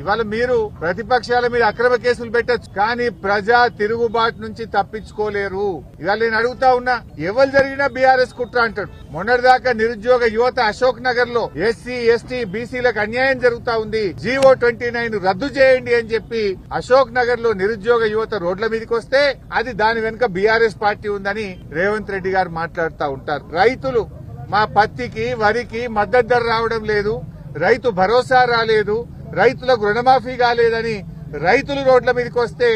ఇవాళ మీరు ప్రతిపక్షాల మీద అక్రమ కేసులు పెట్టచ్చు. కానీ ప్రజా తిరుగుబాటు నుంచి తప్పించుకోలేరు. ఇవాళ నేను అడుగుతా ఉన్నా ఎవరు జరిగినా బీఆర్ఎస్ కుట్ర అంటాడు మొన్నటిదాకా నిరుద్యోగ యువత అశోక్ నగర్లో ఎస్సీ ఎస్టీ బీసీలకు అన్యాయం జరుగుతా ఉంది. జీవో ట్వంటీ నైన్ రద్దు చేయండి అని చెప్పి అశోక్ నగర్లో నిరుద్యోగ యువత రోడ్ల మీదకి వస్తే అది దాని వెనుక బీఆర్ఎస్ పార్టీ ఉందని రేవంత్ రెడ్డి గారు మాట్లాడుతూ ఉంటారు. రైతులు మా పత్తికి వరికి మద్దతు ధర రావడం లేదు. రైతు భరోసా రాలేదు. రైతులకు రుణమాఫీ కాలేదని రైతులు రోడ్ల మీదకి వస్తే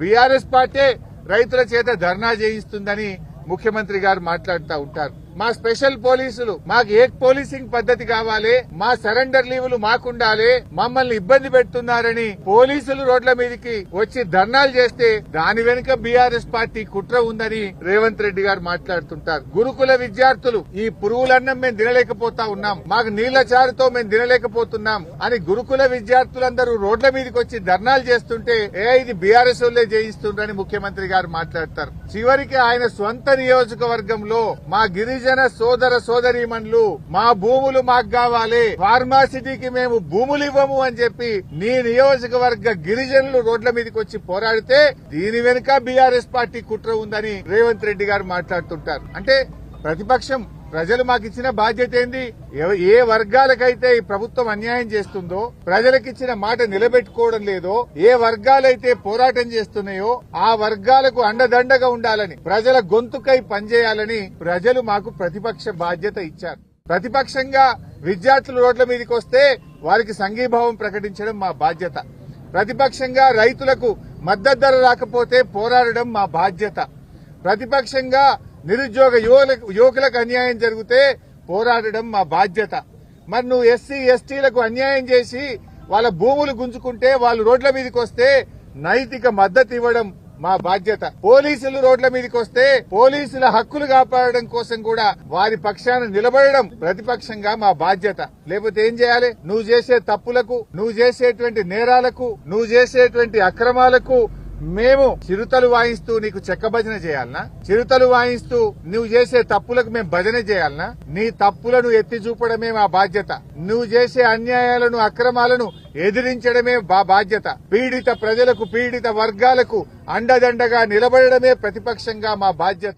బీఆర్ఎస్ పార్టీ రైతుల చేత ధర్నా చేయిస్తుందని ముఖ్యమంత్రి గారు మాట్లాడుతూ ఉంటారు. మా స్పెషల్ పోలీసులు మాకు ఏ పోలీసింగ్ పద్ధతి కావాలి మా సరెండర్ లీవులు మాకుండాలి మమ్మల్ని ఇబ్బంది పెడుతున్నారని పోలీసులు రోడ్ల మీదకి వచ్చి ధర్నాలు చేస్తే దాని వెనుక బీఆర్ఎస్ పార్టీ కుట్ర ఉందని రేవంత్ రెడ్డి గారు మాట్లాడుతుంటారు. గురుకుల విద్యార్థులు ఈ పురుగులన్నం మేము తినలేకపోతా ఉన్నాం మాకు నీళ్ళ చారుతో మేము తినలేకపోతున్నాం అని గురుకుల విద్యార్థులందరూ రోడ్ల మీదకి వచ్చి ధర్నాలు చేస్తుంటే ఏ ఇది బీఆర్ఎస్ వాళ్ళే జయిస్తుండ్రని ముఖ్యమంత్రి గారు మాట్లాడతారు. చివరికి ఆయన స్వంత నియోజకవర్గంలో మా గిరిజన సోదర సోదరీమణులు మా భూములు మాకు కావాలి ఫార్మాసిటీకి మేము భూములు ఇవ్వము అని చెప్పి నీ నియోజకవర్గ గిరిజనులు రోడ్ల మీదకి వచ్చి పోరాడితే దీని వెనుక బీఆర్ఎస్ పార్టీ కుట్ర ఉందని రేవంత్ రెడ్డి గారు మాట్లాడుతుంటారు. అంటే ప్రతిపక్షం ప్రజలు మాకు ఇచ్చిన బాధ్యత ఏంది? ఏ వర్గాలకైతే ఈ ప్రభుత్వం అన్యాయం చేస్తుందో ప్రజలకిచ్చిన మాట నిలబెట్టుకోవడం లేదో ఏ వర్గాలైతే పోరాటం చేస్తున్నాయో ఆ వర్గాలకు అండదండగా ఉండాలని ప్రజల గొంతుకై పనిచేయాలని ప్రజలు మాకు ప్రతిపక్ష బాధ్యత ఇచ్చారు. ప్రతిపక్షంగా విద్యార్థులు రోడ్ల మీదకి వస్తే వారికి సంఘీభావం ప్రకటించడం మా బాధ్యత. ప్రతిపక్షంగా రైతులకు మద్దతు ధర రాకపోతే పోరాడడం మా బాధ్యత. ప్రతిపక్షంగా నిరుద్యోగ యువలకు యువకులకు అన్యాయం జరిగితే పోరాడడం మా బాధ్యత. మరి నువ్వు ఎస్సీ ఎస్టీలకు అన్యాయం చేసి వాళ్ళ భూములు గుంజుకుంటే వాళ్ళు రోడ్ల మీదకి వస్తే నైతిక మద్దతు ఇవ్వడం మా బాధ్యత. పోలీసులు రోడ్ల మీదకి వస్తే పోలీసుల హక్కులు కాపాడడం కోసం కూడా వారి పక్షాన నిలబడడం ప్రతిపక్షంగా మా బాధ్యత. లేకపోతే ఏం చేయాలి? నువ్వు చేసే తప్పులకు నువ్వు చేసేటువంటి నేరాలకు నువ్వు చేసేటువంటి అక్రమాలకు మేము చిరుతలు వాయిస్తూ నీకు చెక్క భజన చేయాలనా? చిరుతలు వాయిస్తూ నువ్వు చేసే తప్పులకు మేము భజన చేయాలనా? నీ తప్పులను ఎత్తి చూపడమే మా బాధ్యత. నువ్వు చేసే అన్యాయాలను అక్రమాలను ఎదిరించడమే మా బాధ్యత. పీడిత ప్రజలకు పీడిత వర్గాలకు అండదండగా నిలబడడమే ప్రతిపక్షంగా మా బాధ్యత.